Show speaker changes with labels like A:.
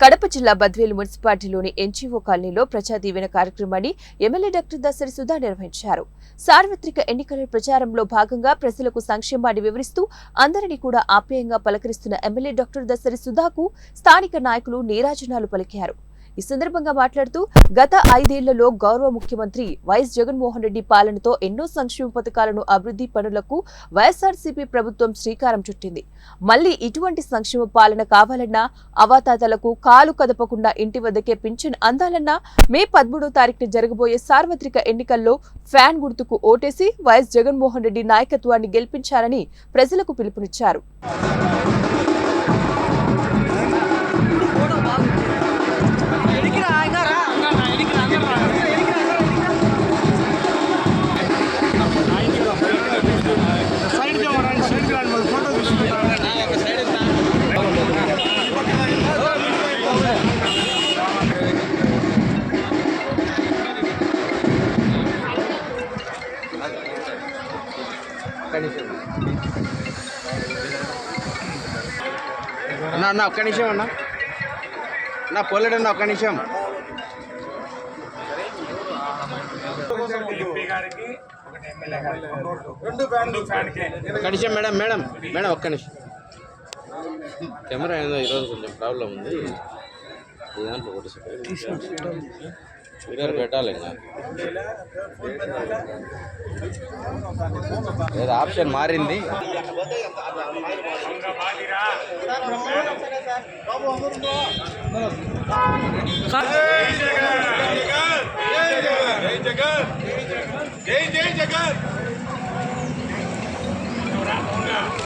A: కడప జిల్లా బద్వేలు మున్సిపాలిటీలోని ఎన్జీఓ కాలనీలో ప్రజా దీవెన కార్యక్రమాన్ని ఎమ్మెల్యే డాక్టర్ దసరి సుధా నిర్వహించారు. సార్వత్రిక ఎన్నికల ప్రచారంలో భాగంగా ప్రజలకు సంక్షేమాన్ని వివరిస్తూ అందరినీ కూడా ఆప్యాయంగా పలకరిస్తున్న ఎమ్మెల్యే డాక్టర్ దసరి సుధాకు స్థానిక నాయకులు నీరాజనాలు పలికారు. ఈ సందర్భంగా మాట్లాడుతూ గత ఐదేళ్ళలో గౌరవ ముఖ్యమంత్రి వైఎస్ జగన్మోహన్ రెడ్డి పాలనతో ఎన్నో సంక్షేమ పథకాలను అభివృద్ధి పనులకు వైఎస్ఆర్సీపీ ప్రభుత్వం శ్రీకారం చుట్టింది. మళ్ళీ ఇటువంటి సంక్షేమ పాలన కావాలన్నా అవాతాతలకు కాలు కదపకుండా ఇంటి వద్దకే పింఛన్ అందాలన్నా మే పదమూడో తారీఖున జరగబోయే సార్వత్రిక ఎన్నికల్లో ఫ్యాన్ గుర్తుకు ఓటేసి వైఎస్ జగన్మోహన్ రెడ్డి నాయకత్వాన్ని గెలిపించాలని ప్రజలకు పిలుపునిచ్చారు.
B: అన్న అన్న ఒక్క నిమిషం అన్న నా పోలేడన్న ఒక్క నిమిషం కనిషం మేడం మేడం మేడం ఒక్క నిమిషం కెమెరా ఏదో ఈరోజు కొంచెం ప్రాబ్లం ఉంది. దాంట్లో ఒకటి ఫిగర్ పెట్టాలి ఇంకా. ఆప్షన్ మారింది.
C: జై జై జగన్!